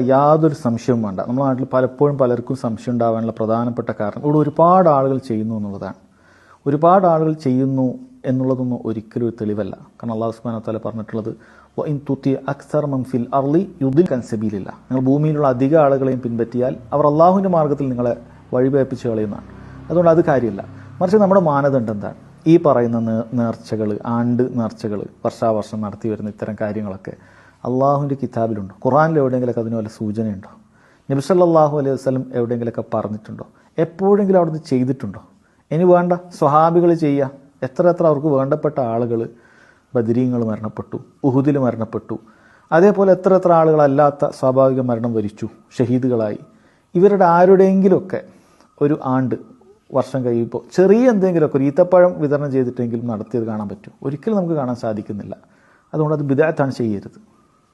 യാതൊരു സംശയവും വേണ്ട. നമ്മുടെ നാട്ടിൽ പലപ്പോഴും പലർക്കും സംശയം ഉണ്ടാവാനുള്ള പ്രധാനപ്പെട്ട കാരണം ഇവിടെ ഒരുപാട് ആളുകൾ ചെയ്യുന്നു എന്നുള്ളതാണ്. ഒരുപാട് ആളുകൾ ചെയ്യുന്നു എന്നുള്ളതൊന്നും ഒരിക്കലും ഒരു തെളിവല്ല. കാരണം അള്ളാഹു സുബാന വ പറഞ്ഞിട്ടുള്ളത് ഇൻ അക്സർ മംഫിൽ അർലി യുദിൽ കൻസബീലില്ല നിങ്ങൾ ഭൂമിയിലുള്ള അധിക ആളുകളെയും പിൻപറ്റിയാൽ അവർ അള്ളാഹുവിന്റെ മാർഗത്തിൽ നിങ്ങളെ വഴിപേപ്പിച്ച് കളയുന്നതാണ്. അതുകൊണ്ട് അത് കാര്യമില്ല. മറിച്ച് നമ്മുടെ മാനദണ്ഡം എന്താണ്? ഈ പറയുന്ന നേർച്ചകൾ ആണ്ട് നേർച്ചകൾ വർഷാവർഷം നടത്തി വരുന്ന ഇത്തരം കാര്യങ്ങളൊക്കെ അള്ളാഹുവിന്റെ കിതാബിലുണ്ടോ? ഖുറാനിൽ എവിടെയെങ്കിലൊക്കെ അതിന് വല്ല സൂചനയുണ്ടോ നബിസല്ലാഹു അലൈഹി വസ്ലം എവിടെയെങ്കിലൊക്കെ പറഞ്ഞിട്ടുണ്ടോ? എപ്പോഴെങ്കിലും അവിടുന്ന് ചെയ്തിട്ടുണ്ടോ? ഇനി വേണ്ട സ്വഹാബികൾ ചെയ്യുക. എത്ര എത്ര അവർക്ക് വേണ്ടപ്പെട്ട ആളുകൾ ബദരീങ്ങൾ മരണപ്പെട്ടു ഉഹുദിൽ മരണപ്പെട്ടു. അതേപോലെ എത്ര എത്ര ആളുകളല്ലാത്ത സ്വാഭാവിക മരണം വരിച്ചു ഷഹീദുകളായി. ഇവരുടെ ആരുടെയെങ്കിലുമൊക്കെ ഒരു ആണ്ട് വർഷം കഴിയുമ്പോൾ ചെറിയ എന്തെങ്കിലുമൊക്കെ ഒരു ഈത്തപ്പഴം വിതരണം ചെയ്തിട്ടെങ്കിലും നടത്തിയത് കാണാൻ പറ്റും. ഒരിക്കലും നമുക്ക് കാണാൻ സാധിക്കുന്നില്ല. അതുകൊണ്ട് അത് ബിദാത്താണ് ചെയ്യരുത്.